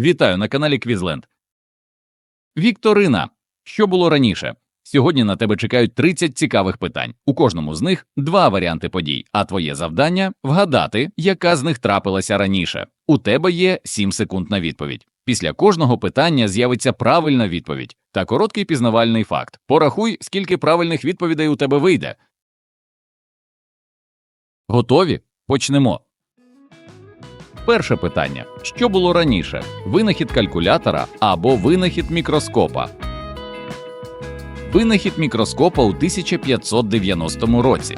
Вітаю на каналі Квізленд. Вікторина. Що було раніше? Сьогодні на тебе чекають 30 цікавих питань. У кожному з них два варіанти подій, а твоє завдання вгадати, яка з них трапилася раніше. У тебе є 7 секунд на відповідь. Після кожного питання з'явиться правильна відповідь та короткий пізнавальний факт. Порахуй, скільки правильних відповідей у тебе вийде. Готові? Почнемо. Перше питання: що було раніше? Винахід калькулятора або винахід мікроскопа? Винахід мікроскопа у 1590 році.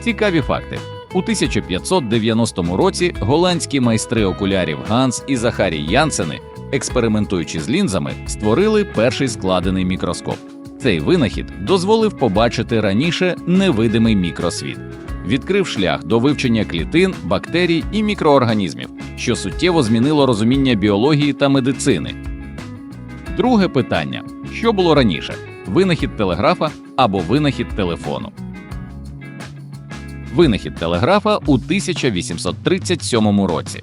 Цікаві факти. У 1590 році голландські майстри окулярів Ганс і Захарій Янсени, експериментуючи з лінзами, створили перший складений мікроскоп. Цей винахід дозволив побачити раніше невидимий мікросвіт відкрив шлях до вивчення клітин, бактерій і мікроорганізмів, що суттєво змінило розуміння біології та медицини. Друге питання: що було раніше: винахід телеграфа або винахід телефону? Винахід телеграфа у 1837 році.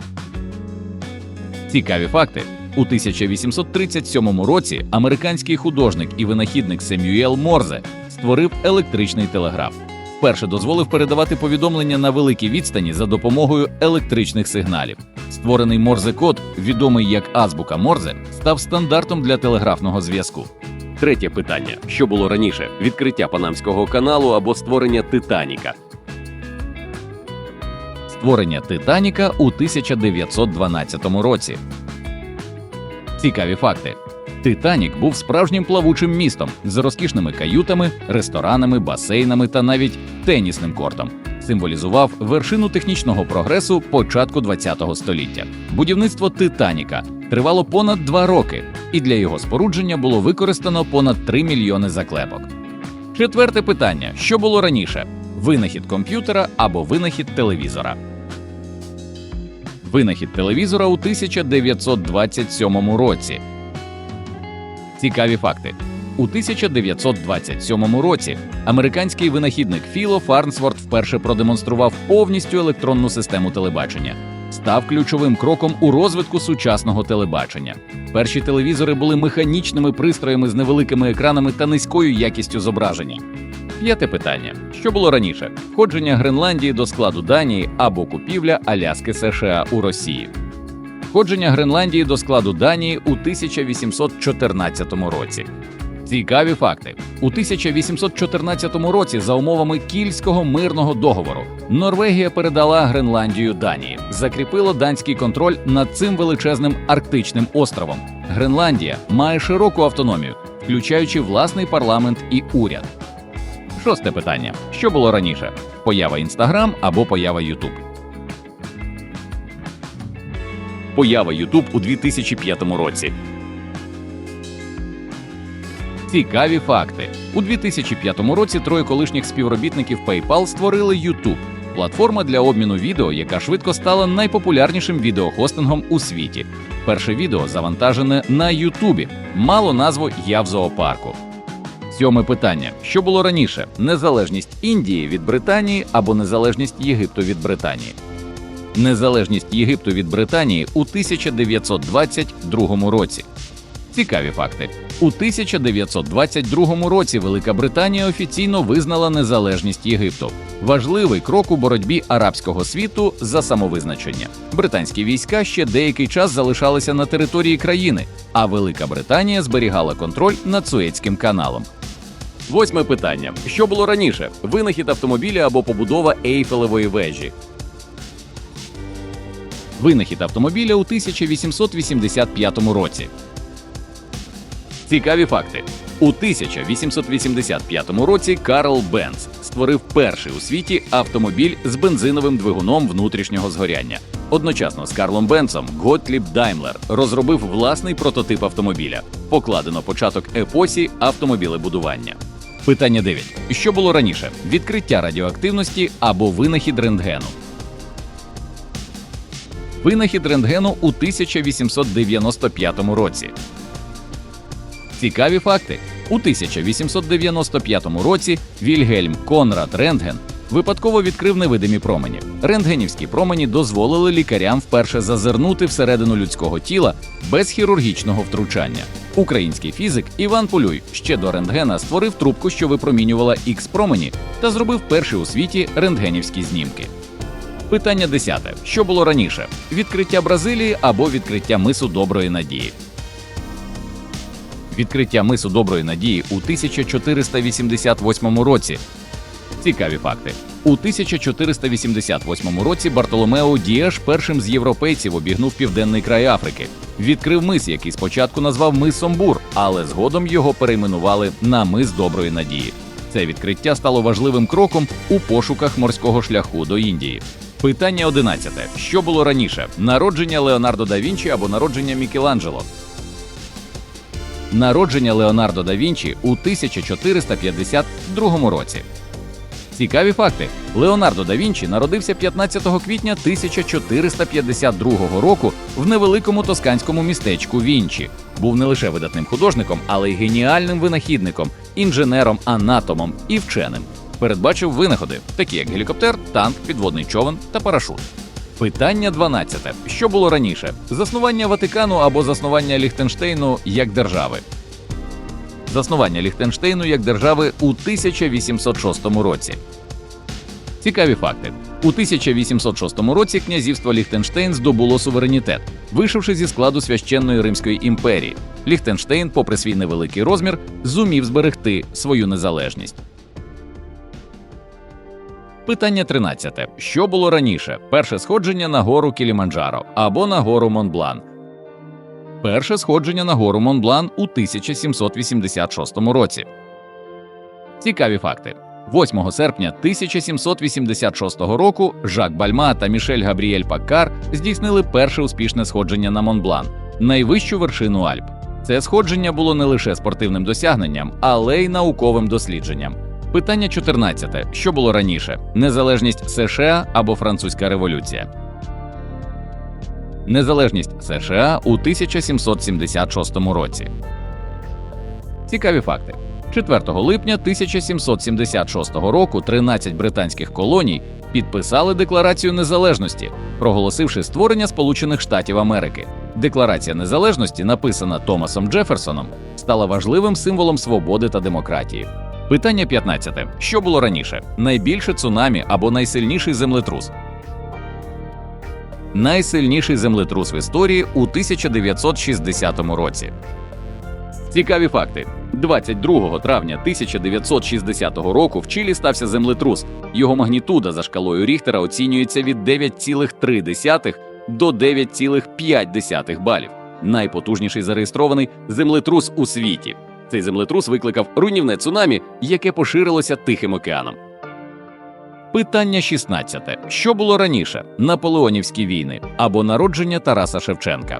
Цікаві факти. У 1837 році американський художник і винахідник Семюел Морзе створив електричний телеграф вперше дозволив передавати повідомлення на великій відстані за допомогою електричних сигналів. Створений Морзе-код, відомий як азбука Морзе, став стандартом для телеграфного зв'язку. Третє питання: що було раніше: відкриття Панамського каналу або створення Титаніка? Створення Титаніка у 1912 році. Цікаві факти. Титанік був справжнім плавучим містом з розкішними каютами, ресторанами, басейнами та навіть тенісним кортом. Символізував вершину технічного прогресу початку ХХ століття. Будівництво Титаніка тривало понад два роки, і для його спорудження було використано понад 3 мільйони заклепок. Четверте питання: що було раніше: винахід комп'ютера або винахід телевізора? Винахід телевізора у 1927 році. Цікаві факти. У 1927 році американський винахідник Філо Фарнсворт вперше продемонстрував повністю електронну систему телебачення, став ключовим кроком у розвитку сучасного телебачення. Перші телевізори були механічними пристроями з невеликими екранами та низькою якістю зображення. П'яте питання: що було раніше: входження Гренландії до складу Данії або купівля Аляски США у Росії? Входження Гренландії до складу Данії у 1814 році. Цікаві факти у 1814 році, за умовами кільського мирного договору, Норвегія передала Гренландію Данії, закріпила данський контроль над цим величезним арктичним островом. Гренландія має широку автономію, включаючи власний парламент і уряд. Шосте питання: що було раніше: поява Інстаграм або поява Ютуб? Поява YouTube у 2005 році. Цікаві факти у 2005 році. Троє колишніх співробітників PayPal створили YouTube – платформа для обміну відео, яка швидко стала найпопулярнішим відеохостингом у світі. Перше відео завантажене на Ютубі, мало назву Я в зоопарку. Сьоме питання: що було раніше: незалежність Індії від Британії або незалежність Єгипту від Британії? Незалежність Єгипту від Британії у 1922 році. Цікаві факти. У 1922 році Велика Британія офіційно визнала незалежність Єгипту. Важливий крок у боротьбі арабського світу за самовизначення. Британські війська ще деякий час залишалися на території країни, а Велика Британія зберігала контроль над Суецьким каналом. Восьме питання: що було раніше: винахід автомобіля або побудова Ейфелевої вежі? Винахід автомобіля у 1885 році. Цікаві факти. У 1885 році Карл Бенц створив перший у світі автомобіль з бензиновим двигуном внутрішнього згоряння. Одночасно з Карлом Бенцом Готліб Даймлер розробив власний прототип автомобіля. Покладено початок епосі автомобілебудування. Питання 9. Що було раніше: відкриття радіоактивності або винахід рентгену? Винахід рентгену у 1895 році. Цікаві факти. У 1895 році Вільгельм Конрад Рентген випадково відкрив невидимі промені. Рентгенівські промені дозволили лікарям вперше зазирнути всередину людського тіла без хірургічного втручання. Український фізик Іван Полюй ще до рентгена створив трубку, що випромінювала ікс промені, та зробив перші у світі рентгенівські знімки. Питання десяте: що було раніше: відкриття Бразилії або відкриття мису Доброї Надії? Відкриття мису Доброї Надії у 1488 році. Цікаві факти. У 1488 році Бартоломео Дієш першим з європейців обігнув південний край Африки. Відкрив мис, який спочатку назвав мисом Бур, але згодом його перейменували на мис Доброї Надії. Це відкриття стало важливим кроком у пошуках морського шляху до Індії. Питання 11. Що було раніше: народження Леонардо да Вінчі або народження Мікеланджело? Народження Леонардо да Вінчі у 1452 році. Цікаві факти: Леонардо да Вінчі народився 15 квітня 1452 року в невеликому тосканському містечку Вінчі. Був не лише видатним художником, але й геніальним винахідником, інженером, анатомом і вченим. Передбачив винаходи, такі як гелікоптер, танк, підводний човен та парашут. Питання 12. Що було раніше: заснування Ватикану або заснування Ліхтенштейну як держави? Заснування Ліхтенштейну як держави у 1806 році. Цікаві факти. У 1806 році князівство Ліхтенштейн здобуло суверенітет, вийшовши зі складу священної Римської імперії. Ліхтенштейн, попри свій невеликий розмір, зумів зберегти свою незалежність. Питання 13. Що було раніше? Перше сходження на гору Кіліманджаро або на гору Монблан. Перше сходження на гору Монблан у 1786 році. Цікаві факти. 8 серпня 1786 року Жак Бальма та Мішель Габріель Паккар здійснили перше успішне сходження на Монблан найвищу вершину Альп. Це сходження було не лише спортивним досягненням, але й науковим дослідженням. Питання 14. Що було раніше: незалежність США або Французька революція? Незалежність США у 1776 році. Цікаві факти. 4 липня 1776 року 13 британських колоній підписали Декларацію незалежності, проголосивши створення Сполучених Штатів Америки. Декларація незалежності, написана Томасом Джеферсоном, стала важливим символом свободи та демократії. Питання 15. Що було раніше: найбільше цунамі або найсильніший землетрус? Найсильніший землетрус в історії у 1960 році. Цікаві факти. 22 травня 1960 року в Чилі стався землетрус. Його магнітуда за шкалою Ріхтера оцінюється від 9,3 до 9,5 балів. Найпотужніший зареєстрований землетрус у світі. Цей землетрус викликав руйнівне цунамі, яке поширилося Тихим океаном. Питання 16. Що було раніше: Наполеонівські війни або народження Тараса Шевченка?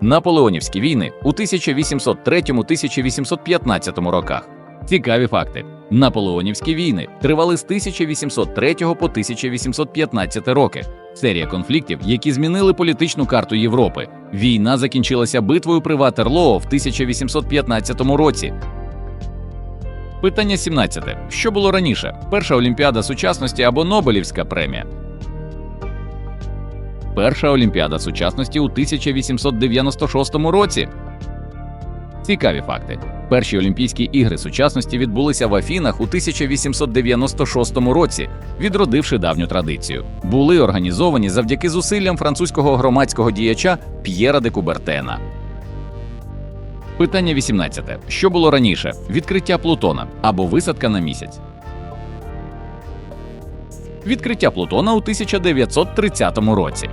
Наполеонівські війни у 1803-1815 роках. Цікаві факти. Наполеонівські війни тривали з 1803 по 1815 роки. Серія конфліктів, які змінили політичну карту Європи. Війна закінчилася битвою при Ватерлоо в 1815 році. Питання 17. Що було раніше? Перша олімпіада сучасності або Нобелівська премія? Перша олімпіада сучасності у 1896 році. Цікаві факти. Перші Олімпійські ігри сучасності відбулися в Афінах у 1896 році, відродивши давню традицію. Були організовані завдяки зусиллям французького громадського діяча П'єра де Кубертена. Питання 18. Що було раніше: відкриття Плутона або висадка на місяць? Відкриття Плутона у 1930 році.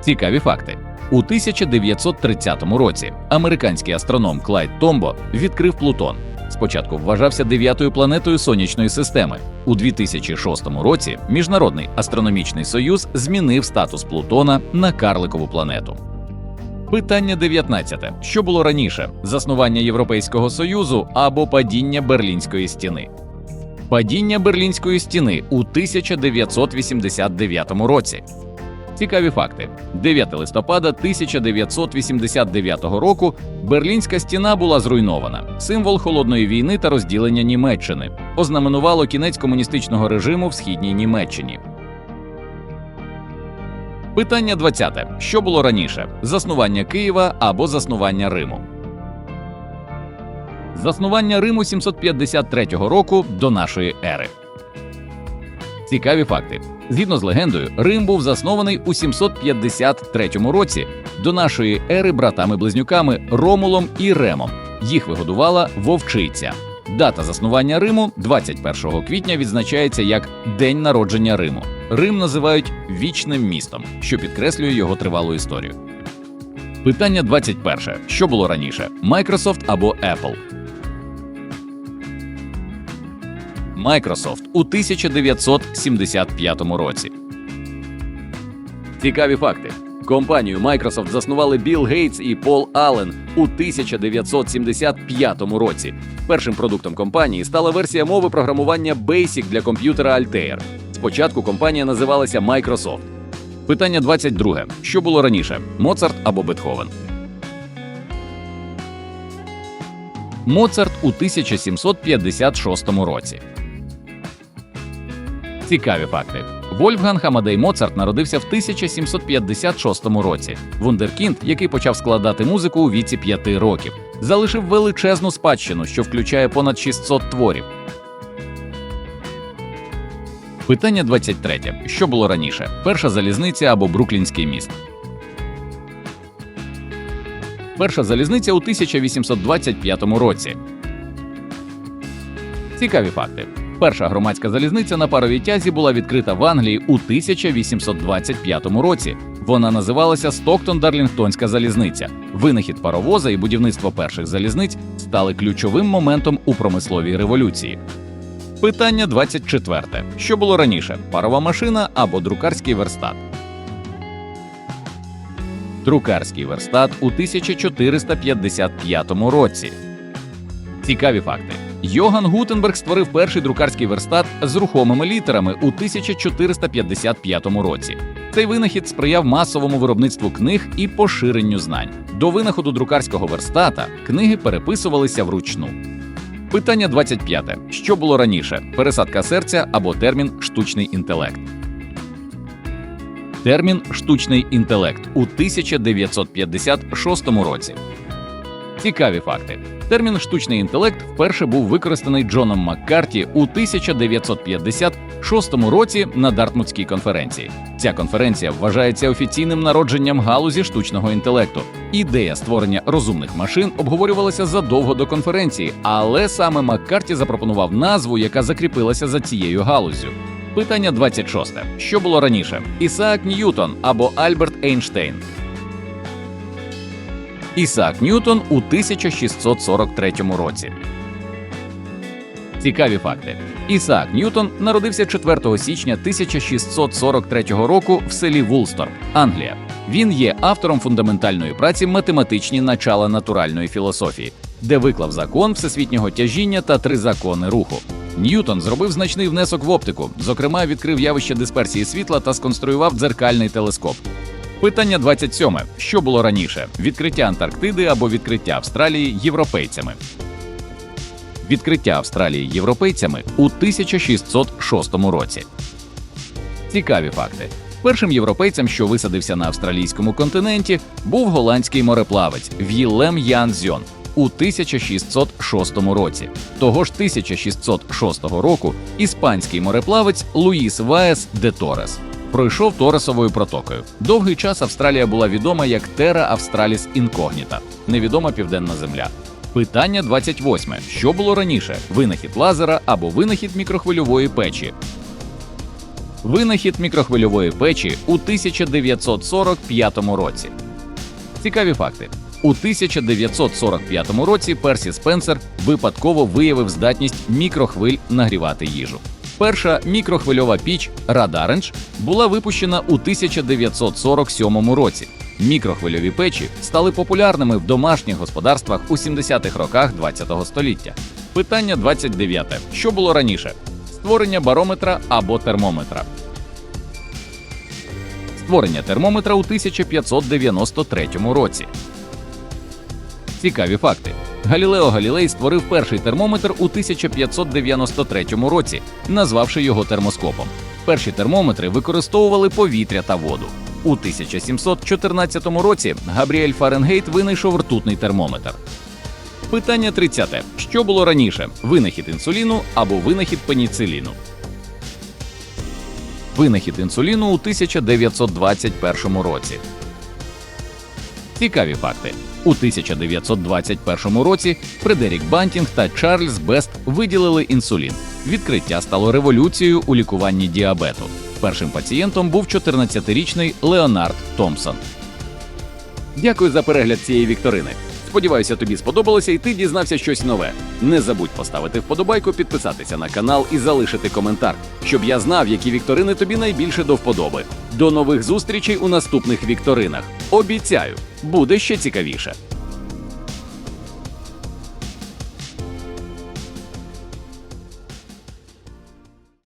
Цікаві факти. У 1930 році американський астроном Клайд Томбо відкрив Плутон. Спочатку вважався дев'ятою планетою сонячної системи. У 2006 році Міжнародний астрономічний союз змінив статус Плутона на карликову планету. Питання 19. Що було раніше: заснування Європейського Союзу або падіння Берлінської стіни? Падіння Берлінської стіни у 1989 році. Цікаві факти: 9 листопада 1989 року Берлінська стіна була зруйнована. Символ холодної війни та розділення Німеччини ознаменувало кінець комуністичного режиму в східній Німеччині. Питання 20. Що було раніше: заснування Києва або заснування Риму? Заснування Риму 753 року до нашої ери. Цікаві факти. Згідно з легендою, Рим був заснований у 753 році до нашої ери братами-близнюками Ромулом і Ремом. Їх вигодувала вовчиця. Дата заснування Риму 21 квітня відзначається як День народження Риму. Рим називають вічним містом, що підкреслює його тривалу історію. Питання 21. Що було раніше: Microsoft або Apple? Microsoft у 1975 році. Цікаві факти. Компанію Microsoft заснували Білл Гейтс і Пол Аллен у 1975 році. Першим продуктом компанії стала версія мови програмування Basic для комп'ютера Altair. Спочатку компанія називалася Microsoft. Питання 22. Що було раніше: Моцарт або Бетховен? Моцарт у 1756 році. Цікаві факти. Вольфганг Амадей Моцарт народився в 1756 році. Вундеркінд, який почав складати музику у віці 5 років, залишив величезну спадщину, що включає понад 600 творів. Питання 23. Що було раніше: перша залізниця або Бруклінський міст? Перша залізниця у 1825 році. Цікаві факти. Перша громадська залізниця на паровій тязі була відкрита в Англії у 1825 році. Вона називалася Стоктон-Дарлінгтонська залізниця. Винахід паровоза і будівництво перших залізниць стали ключовим моментом у промисловій революції. Питання 24. Що було раніше: парова машина або друкарський верстат? Друкарський верстат у 1455 році. Цікаві факти. Йоган Гутенберг створив перший друкарський верстат з рухомими літерами у 1455 році. Цей винахід сприяв масовому виробництву книг і поширенню знань. До винаходу друкарського верстата книги переписувалися вручну. Питання 25. Що було раніше: пересадка серця або термін штучний інтелект? Термін штучний інтелект у 1956 році. Цікаві факти. Термін штучний інтелект вперше був використаний Джоном Маккарті у 1956 році на Дартмутській конференції. Ця конференція вважається офіційним народженням галузі штучного інтелекту. Ідея створення розумних машин обговорювалася задовго до конференції, але саме Маккарті запропонував назву, яка закріпилася за цією галуззю. Питання 26. Що було раніше: Ісаак Ньютон або Альберт Ейнштейн? Ісаак Ньютон у 1643 році. Цікаві факти. Ісаак Ньютон народився 4 січня 1643 року в селі Вулсторп, Англія. Він є автором фундаментальної праці математичні начала натуральної філософії, де виклав закон всесвітнього тяжіння та три закони руху. Ньютон зробив значний внесок в оптику, зокрема, відкрив явище дисперсії світла та сконструював дзеркальний телескоп. Питання 27. Що було раніше: відкриття Антарктиди або відкриття Австралії європейцями? Відкриття Австралії європейцями у 1606 році. Цікаві факти. Першим європейцем, що висадився на австралійському континенті, був голландський мореплавець В'єлем Ян Зьон у 1606 році. Того ж 1606 року іспанський мореплавець Луїс Ваес де Торес пройшов Торесовою протокою. Довгий час Австралія була відома як Terra Australis Incognita – невідома південна земля. Питання 28. Що було раніше: винахід лазера або винахід мікрохвильової печі? Винахід мікрохвильової печі у 1945 році. Цікаві факти. У 1945 році Персі Спенсер випадково виявив здатність мікрохвиль нагрівати їжу. Перша мікрохвильова піч Радаренч була випущена у 1947 році. Мікрохвильові печі стали популярними в домашніх господарствах у 70-х роках ХХ століття. Питання 29. Що було раніше: створення барометра або термометра? створення термометра у 1593 році. Цікаві факти. Галілео Галілей створив перший термометр у 1593 році, назвавши його термоскопом. Перші термометри використовували повітря та воду. У 1714 році Габріель Фаренгейт винайшов ртутний термометр. Питання 30. Що було раніше: винахід інсуліну або винахід пеніциліну? Винахід інсуліну у 1921 році. Цікаві факти. У 1921 році Фредерік Бантінг та Чарльз Бест виділили інсулін. Відкриття стало революцією у лікуванні діабету. Першим пацієнтом був 14-річний Леонард Томпсон. Дякую за перегляд цієї вікторини. Сподіваюся, тобі сподобалося і ти дізнався щось нове. Не забудь поставити вподобайку, підписатися на канал і залишити коментар, щоб я знав, які вікторини тобі найбільше до вподоби. До нових зустрічей у наступних вікторинах. Обіцяю, буде ще цікавіше.